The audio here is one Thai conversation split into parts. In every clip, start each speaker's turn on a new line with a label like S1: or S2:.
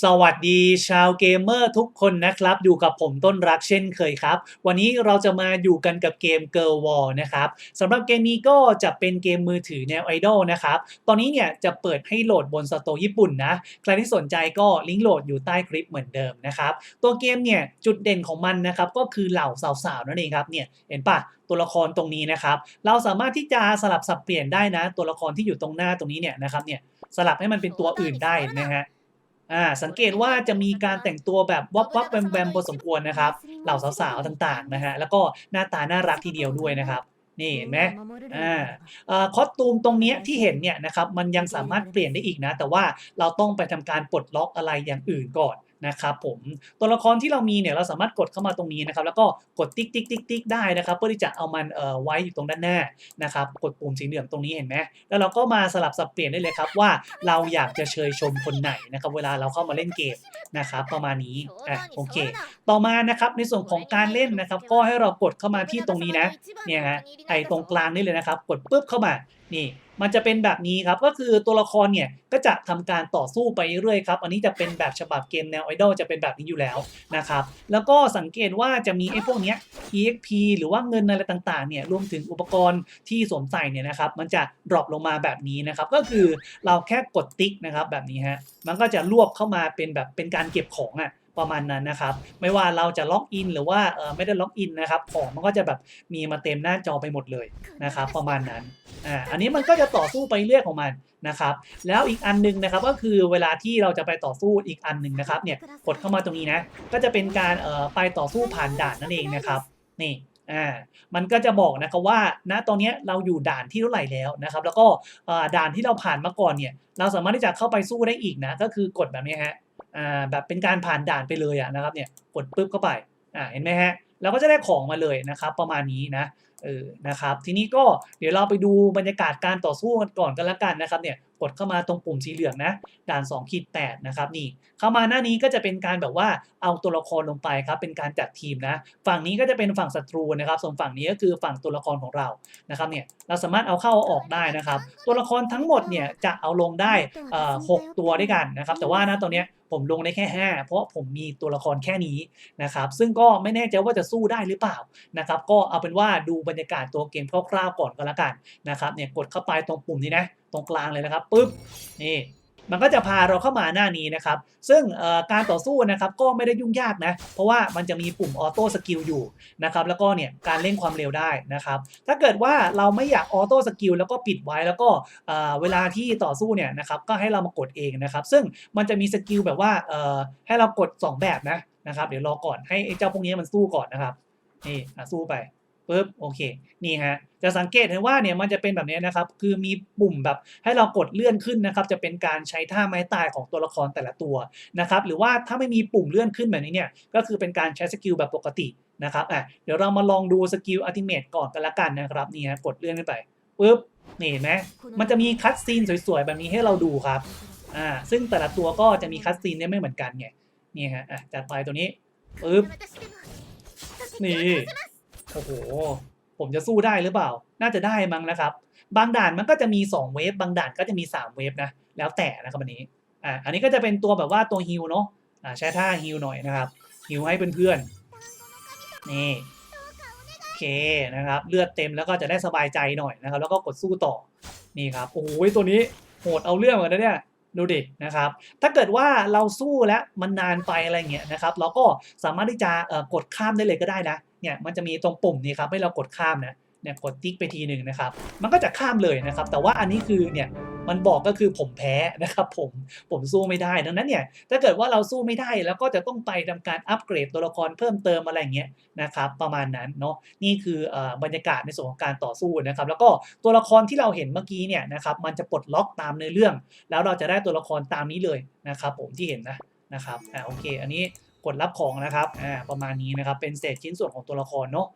S1: สวัสดีชาวเกมเมอร์ทุกคนนะครับ อยู่กับผมต้นรักเช่นเคยครับ วันนี้เราจะมาอยู่กันกับเกม Girl War นะครับสำหรับเกมนี้ก็จะเป็นเกมมือถือแนวไอดอลนะครับ ตอนนี้เนี่ยจะเปิดให้โหลดบนสโตร์ญี่ปุ่นนะ ใครที่สนใจก็ลิงก์โหลดอยู่ใต้คลิปเหมือนเดิมนะครับ ตัวเกมเนี่ยจุดเด่นของมันนะครับก็คือเหล่าสาวๆนั่นเองครับเนี่ยเห็นปะตัวละครตรงนี้นะครับ เราสามารถที่จะสลับสับเปลี่ยนได้นะ ตัวละครที่อยู่ตรงหน้าตรงนี้เนี่ยนะครับเนี่ยสลับให้มันเป็นตัวอื่นได้นะฮะ อ่าสังเกตว่าจะมีการแต่งตัวแบบวับวับแวมแวมพอสมควรนะครับเหล่าสาวๆต่างๆนะฮะแล้วก็หน้าตาน่ารักทีเดียวด้วยนะครับนี่เห็นไหมอ่าเอ่อคอสตูมตรงเนี้ยที่เห็นเนี่ยนะครับมันยังสามารถเปลี่ยนได้อีกนะ แต่ว่าเราต้องไปทำการปลดล็อกอะไรอย่างอื่นก่อน นะครับผมตัวละครที่เรามีเนี่ยเราสามารถกดเข้ามาตรงนี้นะครับแล้วก็กดติ๊กติ๊กติ๊กติ๊กได้นะครับเพื่อที่จะเอามันเอ่อไว้อยู่ตรงด้านหน้านะครับกดปุ่มสีเหลืองตรงนี้เห็นไหมแล้วเราก็มาสลับสับเปลี่ยนได้เลยครับว่าเราอยากจะเชยชมคนไหนนะครับเวลาเราเข้ามาเล่นเกมนะครับประมาณนี้อะโอเค ต่อมานะครับในส่วนของการเล่นนะครับ ก็ให้เรากดเข้ามาที่ตรงนี้นะเนี่ยฮะไอตรงกลางนี่เลยนะครับ กดปุ๊บเข้ามานี่ มันจะเป็นแบบนี้ครับ ก็คือตัวละครเนี่ยก็จะทำการต่อสู้ไปเรื่อยครับ อันนี้จะเป็นแบบฉบับเกมแนวไอดอลจะเป็นแบบนี้อยู่แล้วนะครับ แล้วก็สังเกตว่าจะมีไอ้พวกเนี้ย EXP หรือว่าเงินอะไรต่างๆเนี่ยรวมถึงอุปกรณ์ที่สวมใส่เนี่ยนะครับ มันจะดรอปลงมาแบบนี้นะครับ ก็คือเราแค่กดติ๊กนะครับแบบนี้ฮะมันก็จะรวบเข้ามาเป็นแบบเป็นการเก็บของอะ ประมาณนั้นนะครับ ไม่ว่าเราจะล็อกอินหรือว่าเออไม่ได้ล็อกอินนะครับของมันก็จะแบบมีมาเต็มหน้าจอไปหมดเลยนะครับ ประมาณนั้นอ่าอันนี้มันก็จะต่อสู้ไปเรื่อยของมันนะครับ แล้วอีกอันหนึงนะครับก็คือเวลาที่เราจะไปต่อสู้อีกอันหนึ่งนะครับเนี่ยกดเข้ามาตรงนี้นะก็จะเป็นการเอ่อไปต่อสู้ผ่านด่านนั่นเองนะครับนี่อ่ามันก็จะบอกนะครับว่าณตอนเนี้ยเราอยู่ด่านที่เท่าไหร่แล้วนะครับ แล้วก็เอ่อด่านที่เราผ่านมาก่อนเนี่ยเราสามารถที่จะเข้าไปสู้ได้อีกนะก็คือกดแบบนี้ฮะ อ่าแบบเป็นการผ่านด่านไปเลยอะนะครับเนี่ยกดปุ๊บเข้าไปอ่าเห็นไหมฮะเราก็จะได้ของมาเลยนะครับประมาณนี้นะเออนะครับทีนี้ก็เดี๋ยวเราไปดูบรรยากาศการต่อสู้กันก่อนกันละกันนะครับเนี่ยกดเข้ามาตรงปุ่มสีเหลืองนะด่าน2ขีด8นะครับนี่เข้ามาหน้านี้ก็จะเป็นการแบบว่าเอาตัวละครลงไปครับเป็นการจัดทีมนะฝั่งนี้ก็จะเป็นฝั่งศัตรูนะครับส่วนฝั่งนี้ก็คือฝั่งตัวละครของเรานะครับเนี่ยเราสามารถเอาเข้าเอาออกได้นะครับ ตัวละครทั้งหมดเนี่ยจะเอาลงได้เอ่อหกตัวด้วยกันนะครับแต่ว่านะตอนเนี้ย ผมลงได้แค่ 5 เพราะผมมีตัวละครแค่นี้นะครับซึ่งก็ไม่แน่ใจว่าจะสู้ได้หรือเปล่านะครับก็เอาเป็นว่าดูบรรยากาศตัวเกมคร่าวๆก่อนก็แล้วกันนะครับเนี่ยกดเข้าไปตรงปุ่มนี้นะตรงกลางเลยนะครับปุ๊บนี่ มันก็จะพาเราเข้ามาหน้านี้นะครับ ซึ่งการต่อสู้นะครับก็ไม่ได้ยุ่งยากนะ เพราะว่ามันจะมีปุ่มออโต้สกิลอยู่นะครับแล้วก็เนี่ยการเร่งความเร็วได้นะครับ ถ้าเกิดว่าเราไม่อยากออโต้สกิลแล้วก็ปิดไว้แล้วก็เเวลาที่ต่อสู้เนี่ยนะครับก็ให้เรามากดเองนะครับ ซึ่งมันจะมีสกิลแบบว่าให้เรากด 2 แบบนะนะครับ เดี๋ยวรอก่อนให้เจ้าพวกนี้มันสู้ก่อนนะครับนี่สู้ไป ปุ๊บโอเคนี่ฮะจะสังเกตเห็นว่าเนี่ยมันจะเป็นแบบนี้นะครับ คือมีปุ่มแบบให้เรากดเลื่อนขึ้นนะครับ จะเป็นการใช้ท่าไม้ตายของตัวละครแต่ละตัวนะครับ หรือว่าถ้าไม่มีปุ่มเลื่อนขึ้นแบบนี้เนี่ยก็คือเป็นการใช้สกิลแบบปกตินะครับอะเดี๋ยวเรามาลองดูสกิลอัติเมทก่อนกันละกันนะครับนี่ฮะกดเลื่อนขึ้นไปปุ๊บนี่เห็นไหมมันจะมีคัตซีนสวยๆแบบนี้ให้เราดูครับอ่าซึ่งแต่ละตัวก็จะมีคัตซีนเนี่ยไม่เหมือนกันไงนี่ฮะอะจัดไปตัวนี้ปุ๊บนี่ โอ้โห ผมจะสู้ได้หรือเปล่า น่าจะได้มั้งนะครับ บางด่านมันก็จะมี 2 เวฟ บางด่านก็จะมี 3 เวฟนะ แล้วแต่นะครับอันนี้ อ่า อันนี้ก็จะเป็นตัวแบบว่าตัวฮิลเนาะ อ่า ใช้ท่าฮิลหน่อยนะครับ ฮิลให้เพื่อนๆ นี่ โอเคนะครับ เลือดเต็มแล้วก็จะได้สบายใจหน่อยนะครับ แล้วก็กดสู้ต่อ นี่ครับ โอ้โหตัวนี้โหดเอาเรื่องเหมือนกันนะเนี่ยดูดินะครับ ถ้าเกิดว่าเราสู้แล้วมันนานไปอะไรเงี้ยนะครับ เราก็สามารถที่จะกดข้ามได้เลยก็ได้นะ เนี่ยมันจะมีตรงปุ่มนี้ครับให้เรากดข้ามนะเนี่ยกดติ๊กไปทีหนึ่งนะครับ มันก็จะข้ามเลยนะครับ แต่ว่าอันนี้คือเนี่ยมันบอกก็คือผมแพ้นะครับผมผมสู้ไม่ได้ดังนั้นเนี่ยถ้าเกิดว่าเราสู้ไม่ได้แล้วก็จะต้องไปทำการอัปเกรดตัวละครเพิ่มเติมอะไรเงี้ยนะครับประมาณนั้นเนาะนี่คืออบรรยากาศในส่วนของการต่อสู้นะครับ แล้วก็ตัวละครที่เราเห็นเมื่อกี้เนี่ยนะครับมันจะปลดล็อกตามในอเรื่อง แล้วเราจะได้ตัวละครตามนี้เลยนะครับผมที่เห็นนะนะครับอ่าโอเค อันนี้ กดรับของนะครับอ่าประมาณนี้นะครับเป็นเศษชิ้นส่วนของตัวละครเนาะ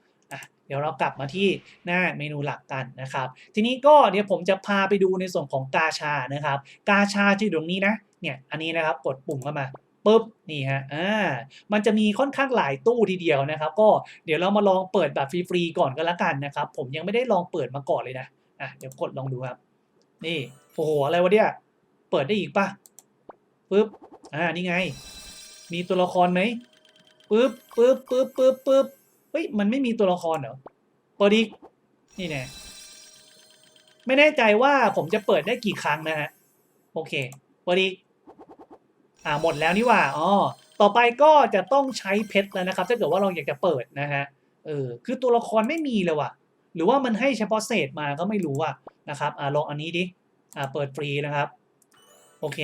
S1: เดี๋ยวเรากลับมาที่หน้าเมนูหลักกันนะครับ ทีนี้ก็เดี๋ยวผมจะพาไปดูในส่วนของกาชานะครับ กาชาจะอยู่ตรงนี้นะเนี่ยอันนี้นะครับกดปุ่มเข้ามาปุ๊บนี่ฮะอ่ามันจะมีค่อนข้างหลายตู้ทีเดียวนะครับ ก็เดี๋ยวเรามาลองเปิดแบบฟรีๆก่อนก็แล้วกันนะครับ ผมยังไม่ได้ลองเปิดมาก่อนเลยนะอะเดี๋ยวกดลองดูครับ นี่โอ้โหอะไรวะเนี่ยเปิดได้อีกปะปุ๊บอ่านี่ไง มีตัวละครไหมปึ๊บปึ๊บปึ๊บปึ๊บปึ๊บเฮ้ยมันไม่มีตัวละครเหรอเปิดอีกนี่แน่ไม่แน่ใจว่าผมจะเปิดได้กี่ครั้งนะฮะโอเคเปิดอีกอ่าหมดแล้วนี่ว่าอ๋อต่อไปก็จะต้องใช้เพชรแล้วนะครับ ถ้าเกิดว่าเราอยากจะเปิดนะฮะเออคือตัวละครไม่มีเลยว่ะ หรือว่ามันให้เฉพาะเศษมาก็ไม่รู้อะนะครับอ่าลองอันนี้ดิอ่าเปิดฟรีนะครับ โอเค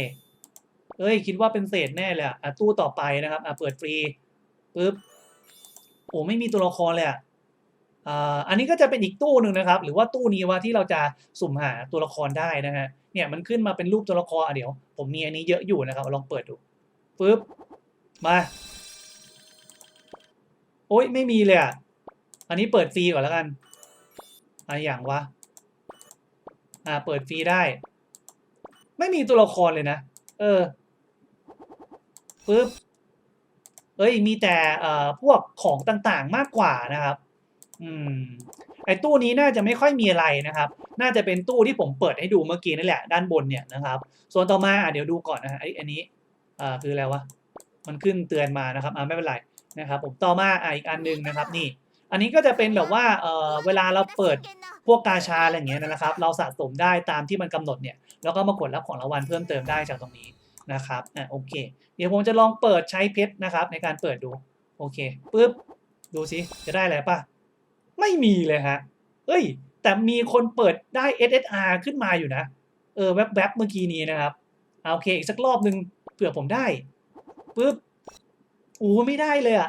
S1: เอ้ย คิดว่าเป็นเศษแน่เลยอะอะตู้ต่อไปนะครับอะเปิดฟรีปึ๊บโอ้ไม่มีตัวละครเลยอ่าอันนี้ก็จะเป็นอีกตู้หนึ่งนะครับ หรือว่าตู้นี้ว่าที่เราจะสุ่มหาตัวละครได้นะฮะเนี่ยมันขึ้นมาเป็นรูปตัวละครอะเดี๋ยว ผมมีอันนี้เยอะอยู่นะครับลองเปิดดูปึ๊บมาโอ้ยไม่มีเลยอะอันนี้เปิดฟรีก่อนแล้วกันอะไรอย่างวะอ่าเปิดฟรีได้ ไม่มีตัวละครเลยนะ เออ ปึ๊บเอ้ยมีแต่เอ่อพวกของต่างๆมากกว่านะครับ อืมไอ้ตู้นี้น่าจะไม่ค่อยมีอะไรนะครับ น่าจะเป็นตู้ที่ผมเปิดให้ดูเมื่อกี้นั่นแหละ ด้านบนเนี่ยนะครับ ส่วนต่อมาอะเดี๋ยวดูก่อนนะฮะไอ้อันนี้อ่าคืออะไรวะมันขึ้นเตือนมานะครับอ่าไม่เป็นไรนะครับ ผมต่อมาอะอีกอันหนึงนะครับ นี่ อันนี้ก็จะเป็นแบบว่าเอ่อเวลาเราเปิดพวกกาชาอะไรอย่างเงี้ยนะครับ เราสะสมได้ตามที่มันกำหนดเนี่ยแล้วก็มากดรับของรางวัลเพิ่มเติมได้จากตรงนี้ นะครับอะโอเค เดี๋ยวผมจะลองเปิดใช้เพชรนะครับ ในการเปิดดู โอเคปุ๊บดูสิจะได้อะไรป่ะไม่มีเลยฮะเอ้ย แต่มีคนเปิดได้ SSR ขึ้นมาอยู่นะ เออแวบๆเมื่อกี้นี้นะครับอะโอเคอีกสักรอบหนึ่งเผื่อผมได้ปุ๊บโอ้ไม่ได้เลยอะ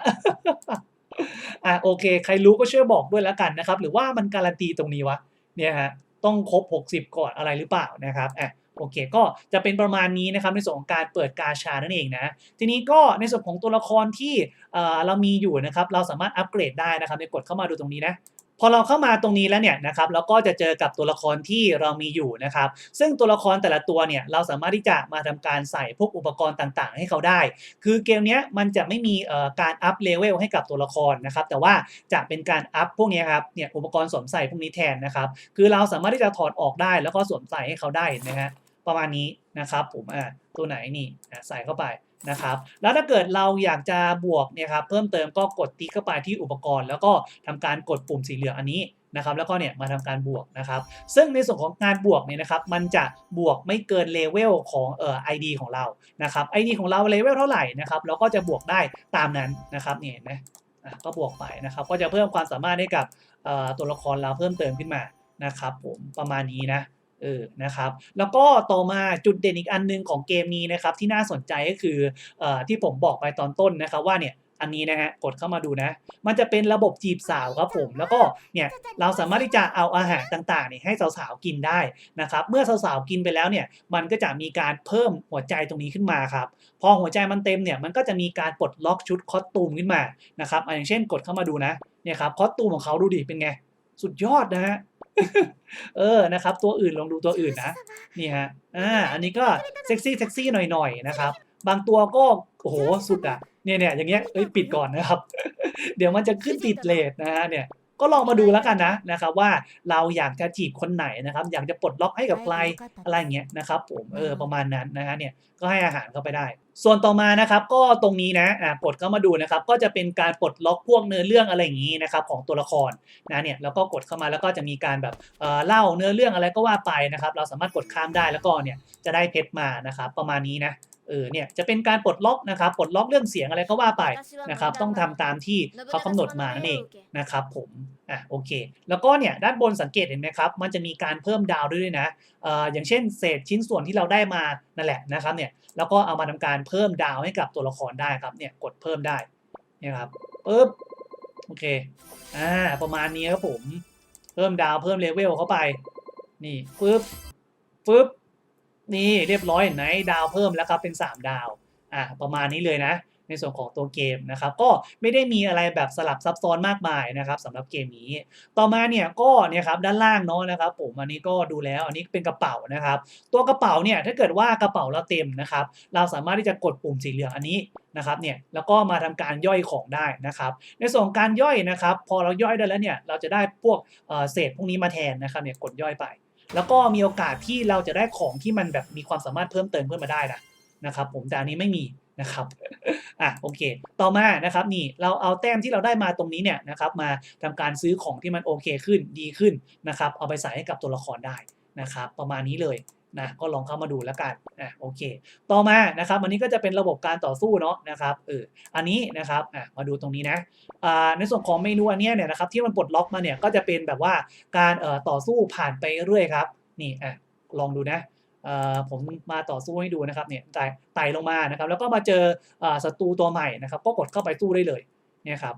S1: อะโอเค ใครรู้ก็ช่วยบอกด้วยแล้วกันนะครับ หรือว่ามันการันตีตรงนี้วะเนี่ยฮะต้องครบ 60 ก่อนอะไรหรือเปล่านะครับอะ โอเค ก็จะเป็นประมาณนี้นะครับในส่วนของการเปิดกาชานั่นเองนะ ทีนี้ก็ในส่วนของตัวละครที่เอ่อเรามีอยู่นะครับ เราสามารถอัปเกรดได้นะครับในกดเข้ามาดูตรงนี้นะพอเราเข้ามาตรงนี้แล้วเนี่ยนะครับเราก็จะเจอกับตัวละครที่เรามีอยู่นะครับ ซึ่งตัวละครแต่ละตัวเนี่ยเราสามารถที่จะมาทำการใส่พวกอุปกรณ์ต่างๆ ให้เขาได้ คือเกมนี้มันจะไม่มีการอัพเลเวลให้กับตัวละครนะครับ แต่ว่าจะเป็นการอัพพวกนี้ครับเนี่ยอุปกรณ์สวมใส่พวกนี้แทนนะครับ คือเราสามารถที่จะถอดออกได้แล้วก็สวมใส่ให้เขาได้นะฮะ ประมาณนี้นะครับผมอ่าตัวไหนนี่ใส่เข้าไปนะครับ แล้วถ้าเกิดเราอยากจะบวกเนี่ยครับเพิ่มเติมก็กดติ๊กเข้าไปที่อุปกรณ์ แล้วก็ทำการกดปุ่มสีเหลืองอันนี้นะครับแล้วก็เนี่ยมาทำการบวกนะครับ ซึ่งในส่วนของการบวกเนี่ยนะครับ มันจะบวกไม่เกินเลเวลของเอ่อ ID ของเรานะครับ ID ของเราเลเวลเท่าไหร่นะครับเราก็จะบวกได้ตามนั้นนะครับนี่เห็นไหมอะก็บวกไปนะครับ ก็จะเพิ่มความสามารถให้กับตัวละครเราเพิ่มเติมขึ้นมานะครับผมประมาณนี้นะ เออนะครับแล้วก็ต่อมาจุดเด่นอีกอันหนึงของเกมนี้นะครับที่น่าสนใจก็คือออที่ผมบอกไปตอนต้นนะครับว่าเนี่ยอันนี้นะฮะกดเข้ามาดูนะ มันจะเป็นระบบจีบสาวครับผมแล้วก็เนี่ยเราสามารถที่จะเอาอาหารต่างๆเนี่ยให้สาวๆกินได้นะครับเมื่อสาวๆกินไปแล้วเนี่ยมันก็จะมีการเพิ่มหัวใจตรงนี้ขึ้นมาครับพอหัวใจมันเต็มเนี่ยมันก็จะมีการปลดล็อกชุดคอสตูมขึ้นมานะครับอย่างเช่นกดเข้ามาดูนะเนี่ยครับคอสตูมของเขาดูดิเป็นไงสุดยอดนะฮะ เออนะครับ ตัวอื่นลองดูตัวอื่นนะนี่ฮะอ่าอันนี้ก็เซ็กซี่เซ็กซี่หน่อยๆนะครับ บางตัวก็โอ้โหสุดอะเนี่ยเนี่ยอย่างเงี้ยเอ้ยปิดก่อนนะครับ เดี๋ยวมันจะขึ้นติดเลทนะฮะเนี่ย ก็ลองมาดูแล้วกันนะนะครับว่าเราอยากจะจีบคนไหนนะครับ อยากจะปลดล็อกให้กับใครอะไรอย่างเงี้ยนะครับ ผมเออประมาณนั้นนะฮะเนี่ยก็ให้อาหารเข้าไปได้ ส่วนต่อมานะครับ ก็ตรงนี้นะอ่ากดเข้ามาดูนะครับ ก็จะเป็นการปลดล็อกพวกเนื้อเรื่องอะไรอย่างงี้นะครับของตัวละครนะเนี่ยแล้วก็กดเข้ามาแล้วก็จะมีการแบบเอ่อเล่าเนื้อเรื่องอะไรก็ว่าไปนะครับ เราสามารถกดข้ามได้แล้วก็เนี่ยจะได้เพชรมานะครับ ประมาณนี้นะ เออเนี่ยจะเป็นการปลดล็อกนะครับปลดล็อกเรื่องเสียงอะไรก็ว่าไปนะครับต้องทำตามที่เขากำหนดมานั่นเองนะครับผมอะโอเค แล้วก็เนี่ยด้านบนสังเกตเห็นไหมครับ มันจะมีการเพิ่มดาวด้วยนะเอ่ออย่างเช่นเศษชิ้นส่วนที่เราได้มานั่นแหละนะครับเนี่ยแล้วก็เอามาทำการเพิ่มดาวให้กับตัวละครได้ครับเนี่ยกดเพิ่มได้เนี่ยครับปึ๊บโอเคอ่าประมาณนี้ครับผม เพิ่มดาวเพิ่มเลเวลเข้าไป นี่ปึ๊บปึ๊บ นี่เรียบร้อยเห็นไหมดาวเพิ่มแล้วครับเป็น 3 ดาวอะประมาณนี้เลยนะ ในส่วนของตัวเกมนะครับ ก็ไม่ได้มีอะไรแบบสลับซับซ้อนมากมายนะครับสำหรับเกมนี้ ต่อมาเนี่ยก็เนี่ยครับด้านล่างเนาะนะครับ ผมอันนี้ก็ดูแล้วอันนี้เป็นกระเป๋านะครับ ตัวกระเป๋าเนี่ยถ้าเกิดว่ากระเป๋าเราเต็มนะครับ เราสามารถที่จะกดปุ่มสีเหลืองอันนี้นะครับเนี่ยแล้วก็มาทำการย่อยของได้นะครับ ในส่วนการย่อยนะครับ พอเราย่อยได้แล้วเนี่ยเราจะได้พวกเศษพวกนี้มาแทนนะครับเนี่ยกดย่อยไป แล้วก็มีโอกาสที่เราจะได้ของที่มันแบบมีความสามารถเพิ่มเติมขึ้นมาได้นะนะครับ ผมแต่อันนี้ไม่มีนะครับอะโอเค ต่อมานะครับนี่เราเอาแต้มที่เราได้มาตรงนี้เนี่ยนะครับมาทำการซื้อของที่มันโอเคขึ้นดีขึ้นนะครับ เอาไปใส่ให้กับตัวละครได้นะครับ ประมาณนี้เลย นะก็ลองเข้ามาดูแล้วกันอะโอเค ต่อมานะครับอันนี้ก็จะเป็นระบบการต่อสู้เนาะนะครับเอออันนี้นะครับอะมาดูตรงนี้นะอ่าในส่วนของเมนูอันนี้เนี่ยนะครับที่มันปลดล็อกมาเนี่ยก็จะเป็นแบบว่าการเอ่อต่อสู้ผ่านไปเรื่อยครับนี่อะลองดูนะเอ่อผมมาต่อสู้ให้ดูนะครับเนี่ยไต่ไต่ลงมานะครับ แล้วก็มาเจออ่าศัตรูตัวใหม่นะครับ ก็กดเข้าไปสู้ได้เลยเนี่ยครับ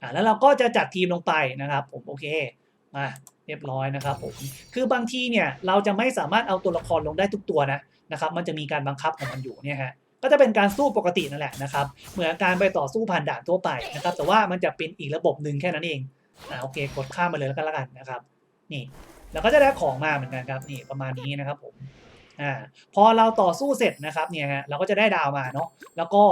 S1: อ่าแล้วเราก็จะจัดทีมลงไปนะครับ ผมโอเค มาเรียบร้อยนะครับผมคือบางทีเนี่ยเราจะไม่สามารถเอาตัวละครลงได้ทุกตัวนะนะครับมันจะมีการบังคับของมันอยู่เนี่ยฮะก็จะเป็นการสู้ปกตินั่นแหละนะครับเหมือนการไปต่อสู้ผ่านด่านทั่วไปนะครับแต่ว่ามันจะเป็นอีกระบบหนึ่งแค่นั้นเองอ่าโอเคกดข้ามมาเลยแล้วกันละกันนะครับนี่แล้วก็จะได้ของมาเหมือนกันครับนี่ประมาณนี้นะครับผมอ่าพอเราต่อสู้เสร็จนะครับเนี่ยฮะเราก็จะได้ดาวมาเนาะแล้วก็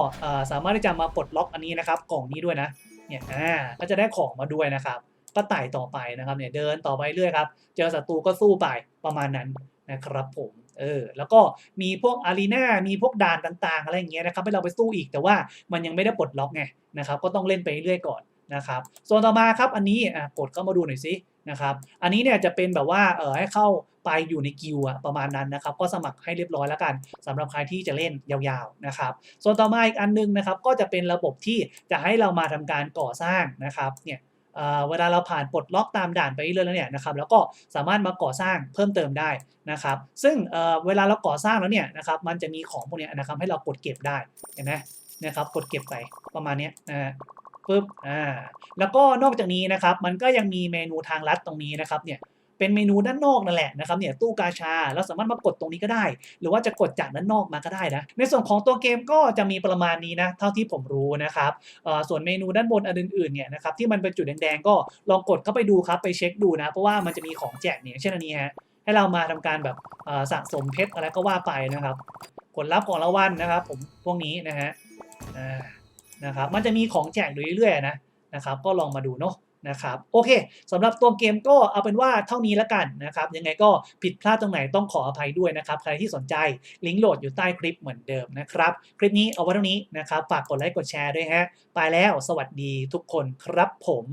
S1: สามารถที่จะมาปลดล็อกอันนี้นะครับกล่องนี้ด้วยนะเนี่ยอ่าก็จะได้ของมาด้วยนะครับ ก็ไต่ต่อไปนะครับเนี่ยเดินต่อไปเรื่อยครับ เจอศัตรูก็สู้ไปประมาณนั้นนะครับผมเออแล้วก็มีพวกอารีนามีพวกด่านต่างๆ อะไรอย่างเงี้ยนะครับให้เราไปสู้อีกแต่ว่ามันยังไม่ได้ปลดล็อกไงนะครับก็ต้องเล่นไปเรื่อยๆก่อนนะครับส่วนต่อมาครับอันนี้อะกดเข้ามาดูหน่อยสินะครับอันนี้เนี่ยจะเป็นแบบว่าเออให้เข้าไปอยู่ในกิวอะประมาณนั้นนะครับก็สมัครให้เรียบร้อยแล้วกันสำหรับใครที่จะเล่นยาวๆนะครับส่วนต่อมาอีกอันนึงนะครับก็จะเป็นระบบที่จะให้เรามาทำการก่อสร้างนะครับเนี่ย เวลาเราผ่านปลดล็อกตามด่านไปเรื่อยๆแล้วเนี่ยนะครับแล้วก็สามารถมาก่อสร้างเพิ่มเติมได้นะครับ ซึ่งเวลาเราก่อสร้างแล้วเนี่ยนะครับมันจะมีของพวกนี้นะครับให้เรากดเก็บได้เห็นไหมนะครับกดเก็บไปประมาณนี้นะฮะปึ๊บอ่าแล้วก็นอกจากนี้นะครับมันก็ยังมีเมนูทางลัดตรงนี้นะครับเนี่ย เป็นเมนูด้านนอกนั่นแหละนะครับเนี่ยตู้กาชาเราสามารถมากดตรงนี้ก็ได้ หรือว่าจะกดจากด้านนอกมาก็ได้นะในส่วนของตัวเกมก็จะมีประมาณนี้นะเท่าที่ผมรู้นะครับส่วนเมนูด้านบนอันอื่นๆเนี่ยนะครับที่มันเป็นจุดแดงๆก็ลองกดเข้าไปดูครับไปเช็คดูนะเพราะว่ามันจะมีของแจกเนี่ยเช่นอันนี้ฮะให้เรามาทำการแบบสะสมเพชรอะไรก็ว่าไปนะครับผลลัพธ์ของรางวัลนะครับ ผมพวกนี้นะฮะนะครับมันจะมีของแจกอยู่เรื่อยๆนะนะครับ ก็ลองมาดูเนาะ นะครับโอเคสำหรับตัวเกมก็เอาเป็นว่าเท่านี้แล้วกันนะครับยังไงก็ผิดพลาดตรงไหนต้องขออภัยด้วยนะครับใครที่สนใจลิงก์โหลดอยู่ใต้คลิปเหมือนเดิมนะครับคลิปนี้เอาไว้เท่านี้นะครับฝากกดไลค์กดแชร์ด้วยฮะไปแล้วสวัสดีทุกคนครับผม